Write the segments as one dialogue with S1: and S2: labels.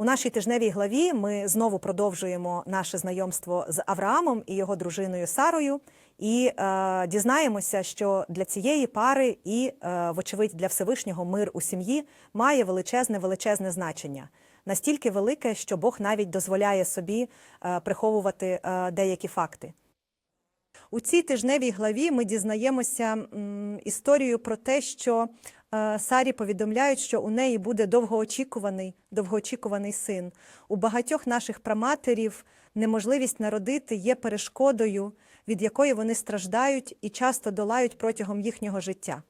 S1: У нашій тижневій главі ми знову продовжуємо наше знайомство з Авраамом і його дружиною Сарою, і е, дізнаємося, що для цієї пари і, е, вочевидь, для Всевишнього мир у сім'ї має величезне величезне значення. Настільки велике, що Бог навіть дозволяє собі е, приховувати е, деякі факти. У цій тижневій главі ми дізнаємося м, історію про те, що Сарі повідомляють, що у неї буде довгоочікуваний, довгоочікуваний син. У багатьох наших праматерів неможливість народити є перешкодою, від якої вони страждають і часто долають протягом їхнього життя.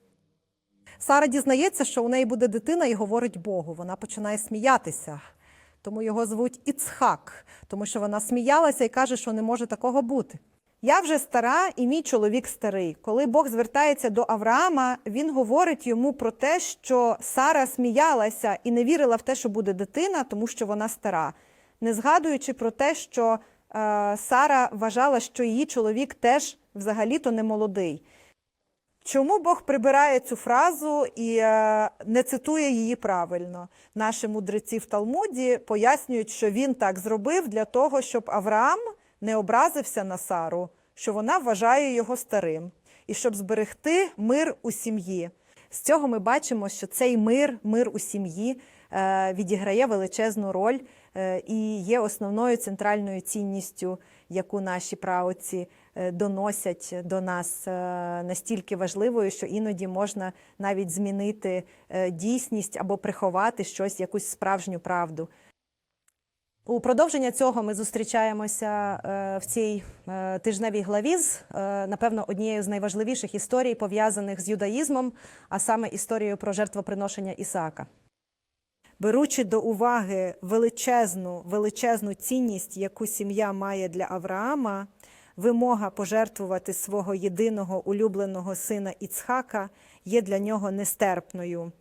S1: Сара дізнається, що у неї буде дитина і говорить Богу. Вона починає сміятися. Тому його звуть Іцхак, тому що вона сміялася і каже, що не може такого бути. Я вже стара, і мій чоловік старий. Коли Бог звертається до Авраама, він говорить йому про те, що Сара сміялася і не вірила в те, що буде дитина, тому що вона стара, не згадуючи про те, що е, Сара вважала, що її чоловік теж взагалі-то не молодий. Чому Бог прибирає цю фразу і е, не цитує її правильно? Наші мудреці в Талмуді пояснюють, що він так зробив для того, щоб Авраам не образився на Сару, що вона вважає його старим, і щоб зберегти мир у сім'ї. З цього ми бачимо, що цей мир, мир у сім'ї, е, відіграє величезну роль е, і є основною центральною цінністю, яку наші праотці е, доносять до нас настільки важливою, що іноді можна навіть змінити дійсність або приховати щось, якусь справжню правду. У продовження цього ми зустрічаємося е, в цій е, тижневій главі з, е, напевно, однією з найважливіших історій, пов'язаних з юдаїзмом, а саме історією про жертвоприношення Ісаака. Беручи до уваги величезну, величезну цінність, яку сім'я має для Авраама, вимога пожертвувати свого єдиного улюбленого сина Іцхака є для нього нестерпною.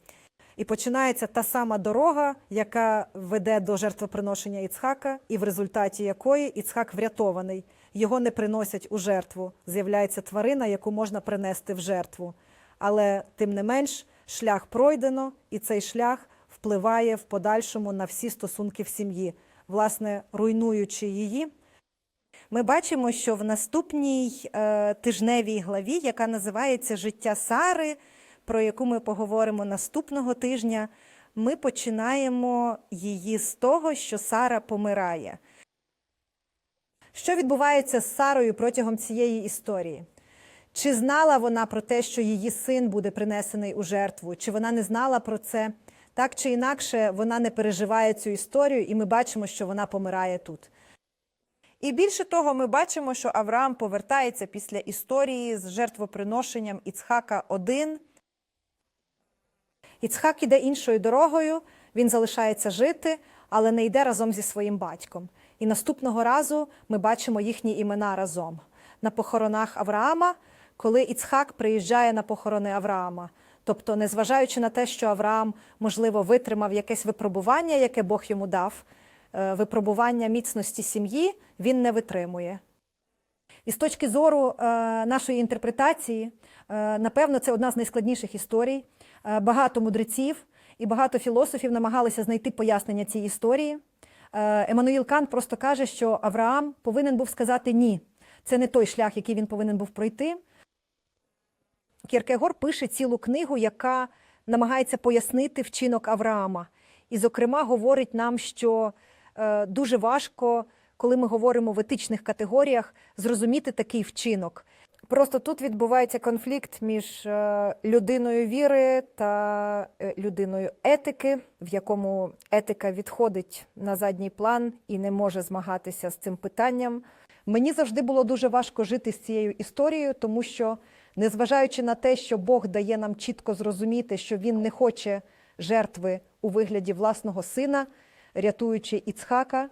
S1: І починається та сама дорога, яка веде до жертвоприношення Іцхака, і в результаті якої Іцхак врятований. Його не приносять у жертву. З'являється тварина, яку можна принести в жертву. Але тим не менш, шлях пройдено, і цей шлях впливає в подальшому на всі стосунки в сім'ї, власне, руйнуючи її. Ми бачимо, що в наступній е, тижневій главі, яка називається Життя Сари, про яку ми поговоримо наступного тижня, ми починаємо її з того, що Сара помирає. Що відбувається з Сарою протягом цієї історії? Чи знала вона про те, що її син буде принесений у жертву? Чи вона не знала про це? Так чи інакше, вона не переживає цю історію, і ми бачимо, що вона помирає тут. І більше того, ми бачимо, що Авраам повертається після історії з жертвоприношенням Іцхака один. Іцхак іде іншою дорогою, він залишається жити, але не йде разом зі своїм батьком. І наступного разу ми бачимо їхні імена разом на похоронах Авраама, коли Іцхак приїжджає на похорони Авраама. Тобто, незважаючи на те, що Авраам, можливо, витримав якесь випробування, яке Бог йому дав, е, випробування міцності сім'ї, він не витримує. І з точки зору е, нашої інтерпретації, е, напевно, це одна з найскладніших історій. Е, Багато мудреців і багато філософів намагалися знайти пояснення цій історії. Е, Еммануїл Кант просто каже, що Авраам повинен був сказати ні. Це не той шлях, який він повинен був пройти. Кіркегор пише цілу книгу, яка намагається пояснити вчинок Авраама. І, зокрема, говорить нам, що е, дуже важко, коли ми говоримо в етичних категоріях, зрозуміти такий вчинок. Просто тут відбувається конфлікт між е, людиною віри та е, людиною етики, в якому етика відходить на задній план і не може змагатися з цим питанням. Мені завжди було дуже важко жити з цією історією, тому що, незважаючи на те, що Бог дає нам чітко зрозуміти, що він не хоче жертви у вигляді власного сина, рятуючи Іцхака е,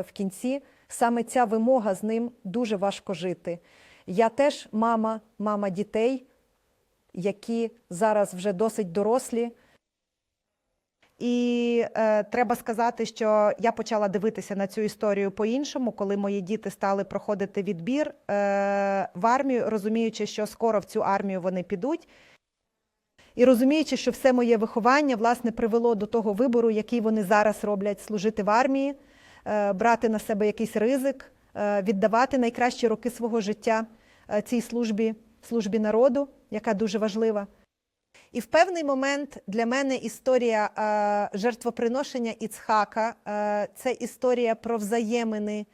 S1: в кінці, саме ця вимога з ним дуже важко жити. Я теж мама, мама дітей, які зараз вже досить дорослі. І е, треба сказати, що я почала дивитися на цю історію по-іншому, коли мої діти стали проходити відбір е, в армію, розуміючи, що скоро в цю армію вони підуть. І розуміючи, що все моє виховання власне привело до того вибору, який вони зараз роблять служити в армії, е, брати на себе якийсь ризик, віддавати найкращі роки свого життя е, цій службі, службі народу, яка дуже важлива. І в певний момент для мене історія е, жертвоприношення Іцхака е, це історія про взаємини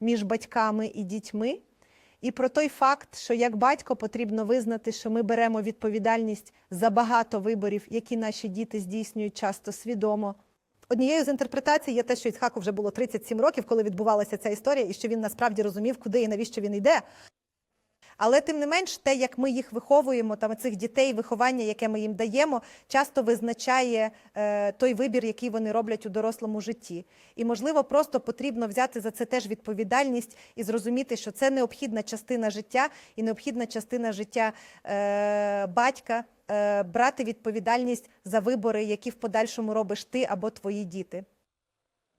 S1: між батьками і дітьми, і про той факт, що як батько потрібно визнати, що ми беремо відповідальність за багато виборів, які наші діти здійснюють часто свідомо. Однією з інтерпретацій є те, що Іцхаку вже було 37 років, коли відбувалася ця історія, і що він насправді розумів, куди і навіщо він йде. Але тим не менш, те, як ми їх виховуємо, там цих дітей, виховання, яке ми їм даємо, часто визначає е, той вибір, який вони роблять у дорослому житті. І можливо, просто потрібно взяти за це теж відповідальність і зрозуміти, що це необхідна частина життя і необхідна частина життя е, батька, брати відповідальність за вибори, які в подальшому робиш ти або твої діти.